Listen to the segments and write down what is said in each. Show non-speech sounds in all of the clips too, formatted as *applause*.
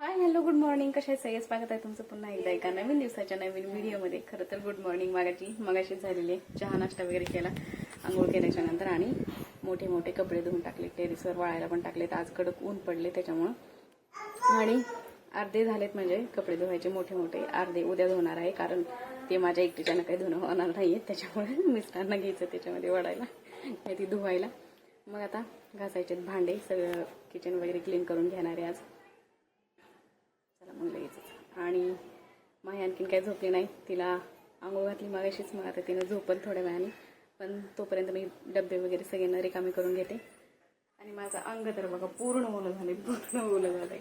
Hi hello good morning कशा आहे सगळे स्वागत आहे तुमचं पुन्हा एकदा एका नवीन दिवसाच्या नवीन व्हिडिओमध्ये. खरं तर गुड मॉर्निंग मागाची मगाशीच झालेली आहे चहा नाश्ता वगैरे केला आंघोळ केल्याच्यानंतर आणि मोठे मोठे कपडे धुवून टाकले टेरिसवर वाळायला पण टाकलेत. आज कडक ऊन पडले त्याच्यामुळं. आणि अर्धे झालेत म्हणजे कपडे धुवायचे मोठे मोठे. अर्धे उद्या धुणार आहे कारण ते माझ्या एकटीच्यानं काही धुणं होणार नाहीये. त्याच्यामुळे मिस्टरांना घ्यायचं त्याच्यामध्ये वडायला नाही ती धुवायला. मग आता घासायचे भांडे सगळं किचन वगैरे क्लीन करून घेणार आहे आज. मग लगेच आणि माही आणखीन काही झोपली नाही. तिला आंघोळ घातली मागाशीच मग आता तिनं झोपल थोड्या वेळाने. पण तोपर्यंत मी डबे वगैरे सगळ्यांना रिकामी करून घेते. आणि माझं अंग तर बघा पूर्ण ओलं झाले पूर्ण ओलं झालंय.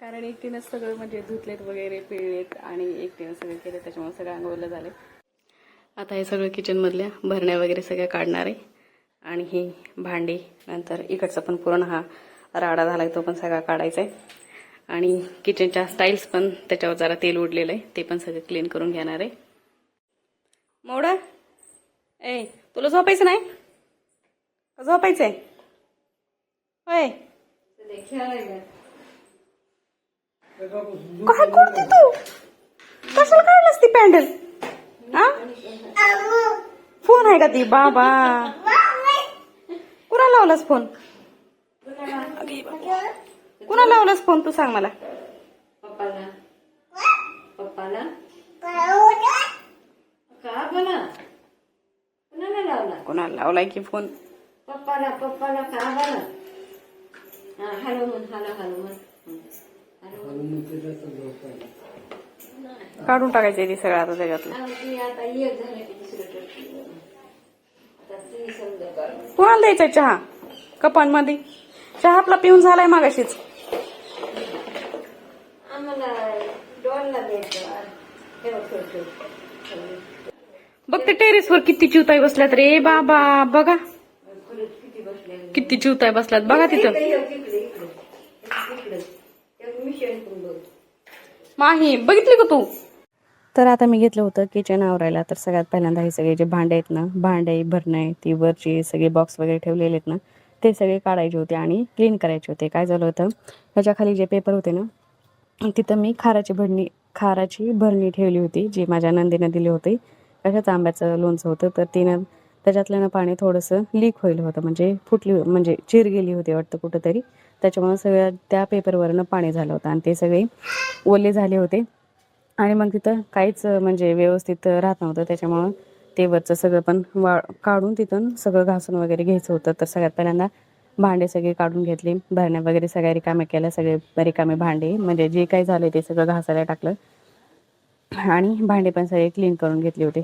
कारण एकटीनंच सगळं म्हणजे धुतलेत वगैरे पिळलेत आणि एकटीनं सगळं केलं त्याच्यामुळे सगळं अंग ओलं झालंय. आता हे सगळं किचनमधल्या भरण्या वगैरे सगळ्या काढणार आहे. आणि ही भांडी नंतर इकडचा पण पूर्ण हा राडा झालाय तो पण सगळा काढायचा आहे आणि किचनच्या स्टाईल्स पण त्याच्यावर जरा तेल उडलेलं आहे. ते पण सगळं क्लीन करून घेणार आहे. मोडा. ए तुला झोपायचं नाही? का झोपायचंय? होय. काय करते तू? कशाला काढलास ती पॅन्डल? हा? फोन आहे का ती? बाबा. कुणा लावलास फोन? कुणा लावलास फोन तू सांग मला? पप्पाला. पप्पाला? का बोला? कुणाला लावला? कुणाला लावलाय की फोन? पप्पाला पप्पाला का हॅलो म्हण हॅलो हॅलो म्हण काढून टाकायचं ती सगळं आता त्याच्यातलं. आता एक झालं की दुसरं. कुणाला द्यायचा चहा? कपांमध्ये? चहा आपला पिऊन झालाय मागाशीच. आम्हाला द्यायचं बघ ते टेरेसवर किती चिवताय बसल्यात रे बाबा बघा किती चिवताय बसल्यात बघा तिथं माही बघितली का तू तर आता मी घेतलं होतं किचन आवरायला तर सगळ्यात पहिल्यांदा हे सगळे जे भांडे आहेत ना भांडे भरणे ती वरची सगळे बॉक्स वगैरे ठेवलेले आहेत ना ते सगळे काढायचे होते आणि क्लीन करायचे होते काय झालं होतं ह्याच्या खाली जे पेपर होते ना तिथं मी खाराची भरणी खाराची भरणी ठेवली होती जी माझ्या नंदीनं दिली होती. कशाचं आंब्याचं लोणचं होतं तर तिनं त्याच्यातल्यानं पाणी थोडंसं लीक होईल होतं. म्हणजे फुटली म्हणजे चिर गेली होती वाटतं कुठंतरी. त्याच्यामुळे सगळ्या त्या पेपरवरनं पाणी झालं होतं आणि ते सगळे ओले झाले होते. आणि मग तिथं काहीच म्हणजे व्यवस्थित राहत नव्हतं. त्याच्यामुळं ते वरचं सगळं पण वा काढून तिथून सगळं घासून वगैरे घ्यायचं होतं. तर सगळ्यात पहिल्यांदा भांडे सगळे काढून घेतले. भरण्या वगैरे सगळ्या रिकामे केल्या सगळे रिकामे भांडे. म्हणजे जे काही झाले ते सगळं घासायला टाकलं. आणि भांडे पण सगळे क्लीन करून घेतले होते.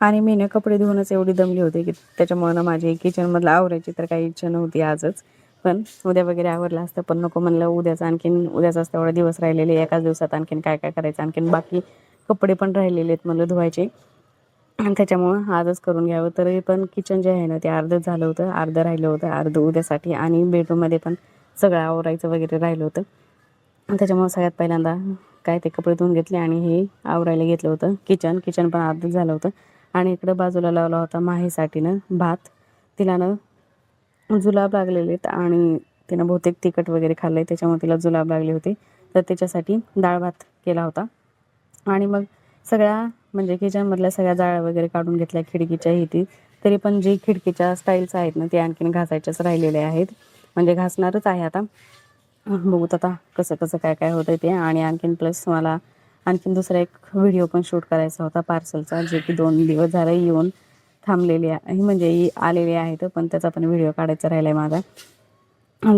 आणि मी ना कपडे धुवूनच एवढी दमली होती की त्याच्यामुळं ना माझी किचनमधलं आवरायची तर काही इच्छा नव्हती आजच. पण उद्या वगैरे आवरलं असतं पण नको म्हणलं उद्याचं आणखीन उद्याच असतं एवढा दिवस राहिलेले एकाच दिवसात आणखीन काय काय करायचं आणखीन बाकी कपडे पण राहिलेले आहेत म्हणलं धुवायचे. आणि त्याच्यामुळं आजच करून घ्यावं. तरी पण किचन जे आहे ना ते अर्धंच झालं होतं. अर्धं राहिलं होतं. अर्धं उद्यासाठी आणि बेडरूममध्ये पण सगळं आवरायचं वगैरे राहिलं होतं. त्याच्यामुळं सगळ्यात पहिल्यांदा काय ते कपडे धुवून घेतले आणि हे आवरायला घेतलं होतं. किचन किचन पण अर्धंच झालं होतं. आणि इकडं बाजूला लावला होता माहीसाठीनं भात. तिला ना जुलाब लागलेले आहेत आणि तिनं बहुतेक तिखट वगैरे खाल्लं आहे त्याच्यामुळे तिला जुलाब लागले होते. तर त्याच्यासाठी डाळ भात केला होता. आणि मग सगळ्या म्हणजे किचनमधल्या सगळ्या जाळ्या वगैरे काढून घेतल्या खिडकीच्या इथे तरी पण जे खिडकीच्या स्टाईल्स आहेत ना ते आणखीन घासायच्याच राहिलेले आहेत. म्हणजे घासणारच आहे आता. बघूत आता कसं कसं काय काय होतं ते. आणि आणखीन प्लस मला आणखीन दुसरा एक व्हिडिओ पण शूट करायचा होता पार्सलचा जे की दोन दिवस झाले येऊन थांबलेले आहे. म्हणजे आलेले आहेत पण त्याचा पण व्हिडिओ काढायचा राहिला आहे माझा.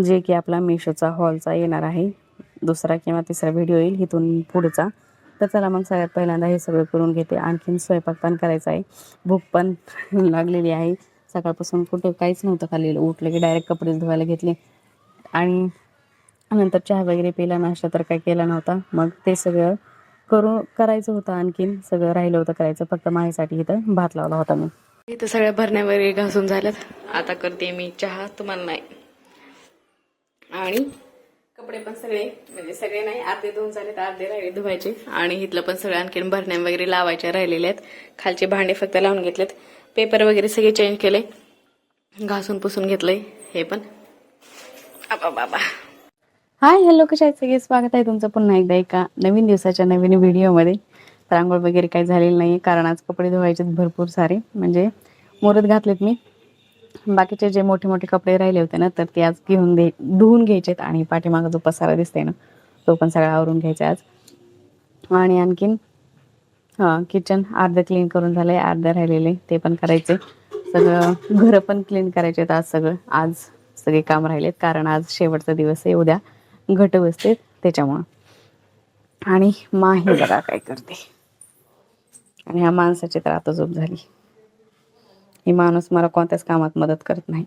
जे की आपला मिशोचा हॉलचा येणार आहे. दुसरा किंवा तिसरा व्हिडिओ येईल इथून पुढचा. तर चला मग सगळ्यात पहिल्यांदा हे सगळं करून घेते. आणखीन स्वयंपाक पण करायचा आहे. भूक पण *laughs* लागलेली आहे. सकाळपासून कुठं काहीच नव्हतं खाल्लेलं. उठलं की डायरेक्ट कपडे धुवायला घेतले. आणि नंतर चहा वगैरे पिला नाश्ता तर काही केला नव्हता. मग ते सगळं करू करायचं होतं आणखीन. सगळं राहिलं होतं करायचं. फक्त माझ्यासाठी इथं भात लावला होता मी. इथं सगळ्या भरण्या वगैरे घासून झाल्यात. आता करते मी चहा. तुम्हाला नाही. आणि कपडे पण सगळे म्हणजे सगळे नाही अर्धे दोन झाले तर अर्धे राहिले धुवायचे. आणि इथलं पण सगळं आणखीन भरण्या वगैरे लावायच्या राहिलेल्या आहेत. खालचे भांडे फक्त लावून घेतलेत. पेपर वगैरे सगळे चेंज केले. घासून पुसून घेतलंय हे पण. आबा बाबा. हाय हॅलो कशा सगळे? स्वागत आहे तुमचं पुन्हा एकदा एका नवीन दिवसाच्या नवीन व्हिडिओमध्ये. तर आंघोळ वगैरे काही झालेलं नाही कारण आज कपडे धुवायचे भरपूर सारे. म्हणजे मुहूर्त घातलेत मी. बाकीचे जे मोठे मोठे कपडे राहिले होते ना तर ते आज घेऊन दे धुवून घ्यायचेत आणि पाठीमागं जो पसारा दिसतोय ना तो पण सगळा आवरून घ्यायचा आज. आणि आणखीन हां किचन अर्धं क्लीन करून झालं आहे अर्धं राहिलेले ते पण करायचे. सगळं घरं पण क्लीन करायचे आहेत आज सगळं. आज सगळे काम राहिलेत कारण आज शेवटचा दिवस आहे उद्या घट बसते त्याच्यामुळं. आणि माही बघा काय करते. आणि ह्या माणसाची तर आता झोप झाली. ही माणूस मला कोणत्याच कामात मदत करत नाही.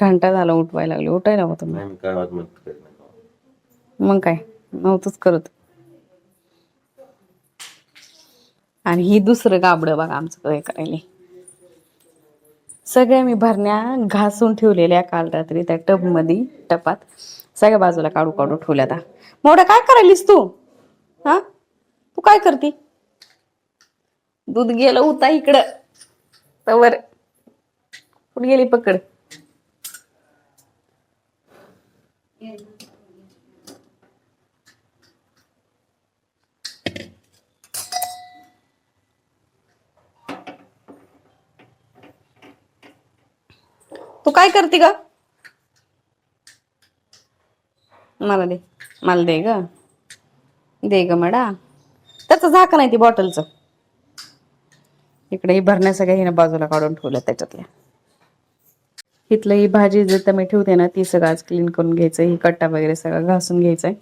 घंटा झाला उठवायला लागली. उठायला करत नाही. मग काय? नव्हतंच करत. आणि ही दुसरं गाबडं बघा आमचं काय करायला. सगळ्या मी भरण्या घासून ठेवलेल्या काल रात्री त्या टबमध्ये टपात. सगळ्या बाजूला काढू काढू ठेवल्या आता. मोठं काय करायलीस तू? हा? तू काय करती? दूध गेलं होता इकडं. तवर. कुठे गेली पकड? तू काय करते ग? मला दे. मला दे ग. दे ग मडा. त्याचं झाक नाही ती बॉटलचं इकडे ही भरण्या सगळ्या हिनं बाजूला काढून ठेवल्या त्याच्यातल्या. इथलं ही भाजी जे मी ठेवते ना ती सगळं आज क्लीन करून घ्यायचं ही कट्टा वगैरे सगळं घासून घ्यायचंय.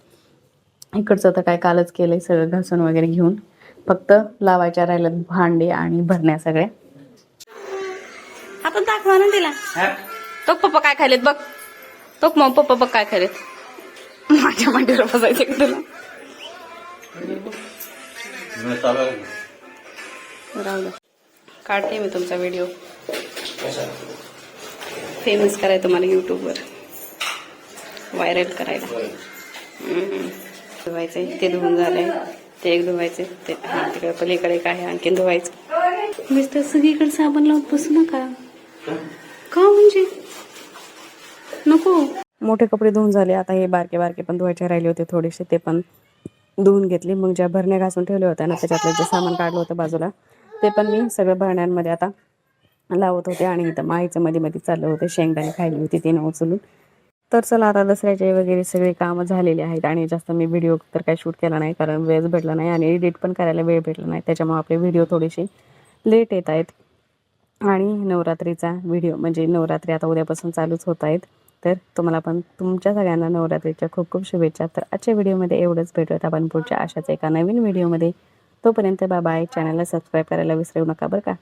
इकडचं तर काय कालच केलंय सगळं घासून वगैरे घेऊन. फक्त लावायच्या राहिल्यात भांडे आणि भरण्या सगळ्या. आपण दाखवा ना तिला तो पप्पा काय खायलेत बघ. तो मग पप्पा बघ काय खायलेत. माझ्या मांडीवर बसायचं तुला? आहे. राहू काढते मी तुमचा व्हिडिओ फेमस करायचं तुम्हाला युट्यूबवर व्हायरल करायला. हम्म. धुवायचंय ते धुवून झालंय. ते एक धुवायचे ते हा तिकडे पलीकडे काय आहे आणखीन धुवायचं. मिस्टर सगळीकडे साबण लावत बसू नका. का म्हणजे? नको. मोठे कपडे धुवून झाले आता हे बारके बारके पण धुवायचे राहिले होते थोडेसे ते पण धुवून घेतले. मग ज्या भरण्या घासून ठेवल्या होत्या ना त्याच्यातलं जे सामान काढलं होतं बाजूला ते पण मी सगळं भांड्यांमध्ये आता लावत होते आणि इथं माईचं मध्ये मध्ये चाललं होतं शेंगदाणे खायली होती तिने उचलून. तर चला आता दसऱ्याचे वगैरे सगळे कामं झालेले आहेत आणि जास्त मी व्हिडिओ तर काही शूट केला नाही कारण वेळच भेटला नाही आणि एडिट पण करायला वेळ भेटला नाही. त्याच्यामुळे आपले व्हिडिओ थोडेसे लेट येत आहेत. आणि नवरात्रीचा व्हिडिओ म्हणजे नवरात्री आता उद्यापासून चालूच होत आहेत. तर तुम्हाला पण तुमच्या सगळ्यांना नवरात्रीच्या खूप खूप शुभेच्छा. तर आजच्या व्हिडिओमध्ये एवढंच. भेटूयात आपण पुढच्या अशाच एका नवीन व्हिडिओमध्ये तोपर्यंत बाबा बाय. चॅनलला सबस्क्राईब करायला विसरू नका बरं का.